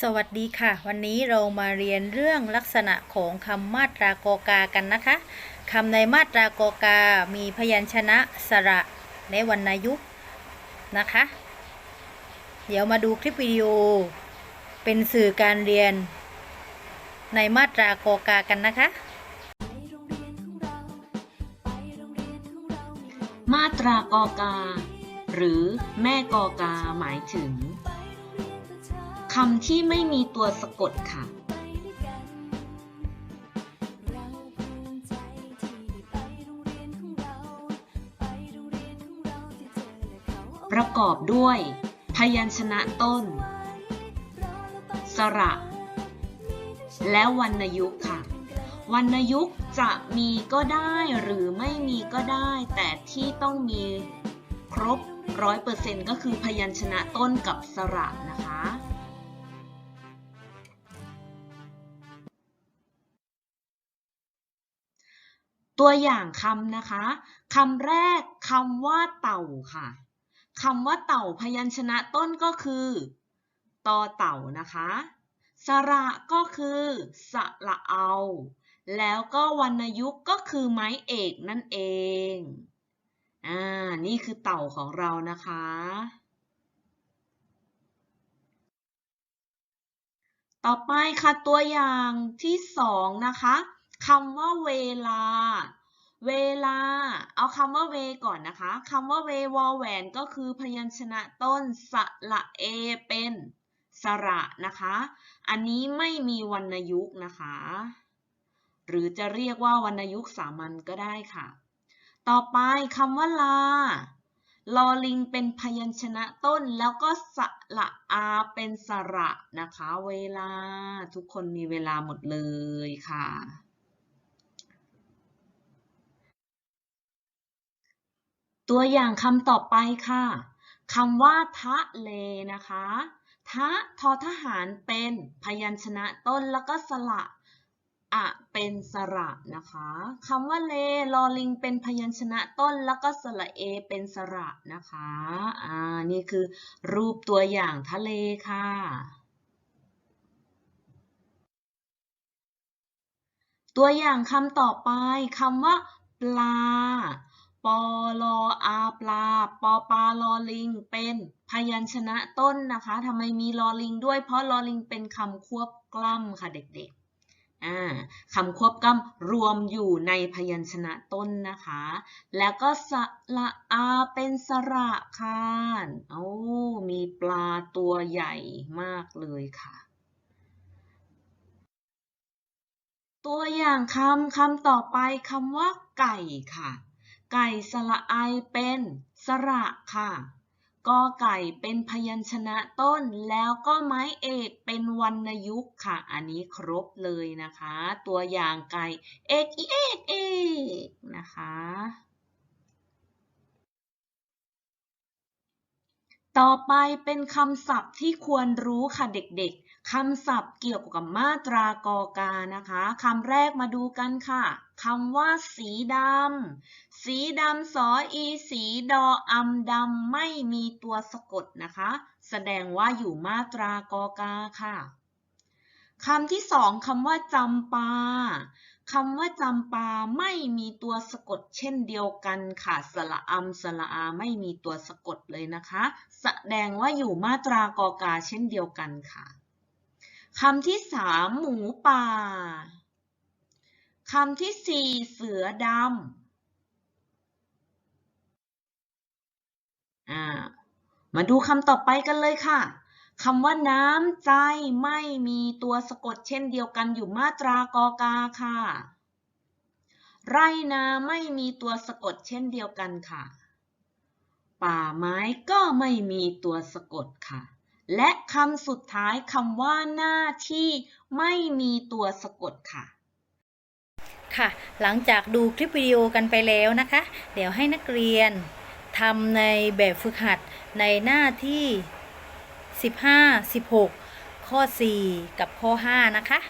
สวัสดีค่ะ วันนี้เรามาเรียนเรื่องลักษณะของคำมาตรากอกากันนะคะคำในมาตรากอกา มีพยัญชนะสระและวรรณยุกต์นะคะ เดี๋ยวมาดูคลิปวิดีโอ เป็นสื่อการเรียน ในมาตรากอกากันนะคะ มาตรากอกา หรือแม่กอกาหมายถึง คำที่ไม่มีตัวสะกดค่ะ ประกอบด้วย พยัญชนะต้น สระ และวรรณยุกต์ค่ะ วรรณยุกต์จะมีก็ได้หรือไม่มีก็ได้ แต่ที่ต้องมีครบร้อยเปอร์เซ็นต์ก็คือพยัญชนะต้นกับสระนะคะ ตัวอย่างคำนะคะคำแรกคำว่าเต่าค่ะคำว่าเต่าพยัญชนะต้นก็คือตอเต่านะคะ สระก็คือสระเอา แล้วก็วรรณยุกต์ก็คือไม้เอกนั่นเอง อ่า นี่คือเต่าของเรานะคะ ต่อไปค่ะตัวอย่างที่สองนะคะ คำว่าเวลา เวลา เอาคำว่าเวก่อนนะคะคำว่าเววอแหวนก็คือพยัญชนะต้นสระเอเป็นสระนะคะ อันนี้ไม่มีวรรณยุกต์นะคะ หรือจะเรียกว่าวรรณยุกต์สามัญก็ได้ค่ะ ต่อไปคำว่าลา ลอลิงเป็นพยัญชนะต้นแล้วก็สระอาเป็นสระนะคะ เวลา ทุกคนมีเวลาหมดเลยค่ะ ตัวอย่างคำต่อไปค่ะคำว่า ทะเลนะคะ ทะทอทหารเป็นพยัญชนะต้นแล้วก็สระอะเป็นสระนะคะคำว่าเลลอลิงเป็นพยัญชนะต้นแล้วก็สระเอเป็นสระนะคะอ่านี่คือรูปตัวอย่างทะเลค่ะ ตัวอย่างคำต่อไปคำว่า ปลา ปอลออาปลา ปอปลาลอลิง เป็นพยัญชนะต้นนะคะทำไมมีลอลิงด้วย เพราะลอลิงเป็นคำควบกล้ำค่ะเด็กๆคำควบกล้ำรวมอยู่ในพยัญชนะต้นนะคะ แล้วก็สระอาเป็นสระค่ะโอ้มีปลาตัวใหญ่มากเลยค่ะตัวอย่างคำคำต่อไปคำว่าไก่ค่ะ ไก่สระไอเป็นสระค่ะกอไก่เป็นพยัญชนะต้น แล้วก็ไม้เอกเป็นวรรณยุกต์ค่ะ อันนี้ครบเลยนะคะ ตัวอย่างไก่เอกเอกเอกนะคะ ต่อไปเป็นคำศัพท์ที่ควรรู้ค่ะเด็กๆคำศัพท์เกี่ยวกับมาตรากอกานะคะคำแรกมาดูกันค่ะคำว่าสีดำ สีดำสออีสีดออำดำไม่มีตัวสะกดนะคะ แสดงว่าอยู่มาตรากอกาค่ะคำที่สองคำว่าจำปาคำว่าจำปาไม่มีตัวสะกดเช่นเดียวกันค่ะสระอำสระอาไม่มีตัวสะกดเลยนะคะ แสดงว่าอยู่มาตรากอกาเช่นเดียวกันค่ะคำที่สามหมูป่าคำที่สี่เสือดำ อ่ามาดูคำต่อไปกันเลยค่ะคำว่าน้ำใจไม่มีตัวสะกดเช่นเดียวกันอยู่มาตรากอกาค่ะ ไรนาไม่มีตัวสะกดเช่นเดียวกันค่ะ ป่าไม้ก็ไม่มีตัวสะกดค่ะ และคำสุดท้ายคำว่าหน้าที่ไม่มีตัวสะกดค่ะค่ะ หลังจากดูคลิปวิดีโอกันไปแล้วนะคะ เดี๋ยวให้นักเรียน ทำในแบบฝึกหัดในหน้าที่ 15 16 ข้อ 4 กับข้อ 5 นะคะ